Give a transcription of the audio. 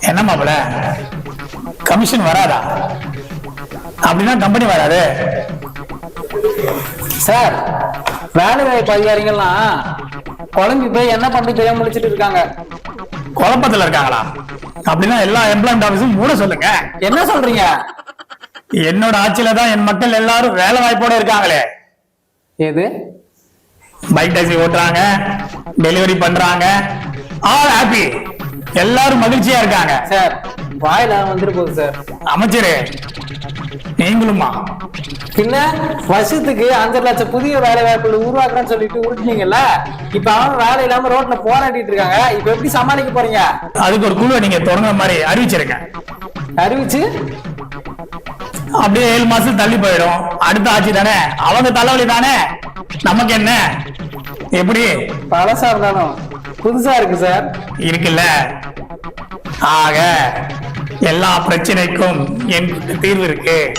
என்ன மாப்பிள? கமிஷன் வராதா? அப்படின்னா கம்பெனி வராது. சார் வேலை வாய்ப்பு அதிகாரிகள்லாம் குழம்பி போய் என்ன பண்ணி தெரியாம முடிச்சிட்டு இருக்காங்க? குழப்பத்துல இருக்காங்களா? அப்படின்னா எல்லா எம்ப்ளாய்மெண்ட் ஆபீஸும் மூட சொல்லுங்க. என்ன சொல்றீங்க? என்னோட ஆட்சியில தான் என் மக்கள் எல்லாரும் வேலை வாய்ப்போட இருக்காங்களே. எது? பைக் டாக்ஸி ஓட்டுறாங்க டெலிவரி பண்றாங்க. ஆல் ஹாப்பி எல்லாரும் மகிழ்ச்சியா இருக்காங்க. சார் வாயில வந்துட்டு போகுது சார். அமைச்சரே நீங்களுமா? பின்ன வருஷத்துக்கு அஞ்சரை லட்சம் புதிய வேலை வாய்ப்புகள் உருவாக்குறேன்னு சொல்லிட்டு உருட்டுனீங்கல்ல இப்ப அவன் வேலை இல்லாம ரோட்ல போராடிட்டு இருக்காங்க. இப்ப எப்படி சமாளிக்க போறீங்க? அதுக்கு ஒரு குழுவை நீங்க தொடங்குற மாதிரி அறிவிச்சிருங்க. அறிவிச்சு? அப்படியே ஏழு மாசம் தள்ளி போயிடும். அடுத்த ஆட்சி தானே? அவங்க தலைவலி தானே? நமக்கு என்ன? எப்படி? பழசா இருந்தாலும். புதுசா இருக்கு சார். இருக்குல்ல? ஆக எல்லா பிரச்சனைக்கும் என் தீர்வு இருக்கு.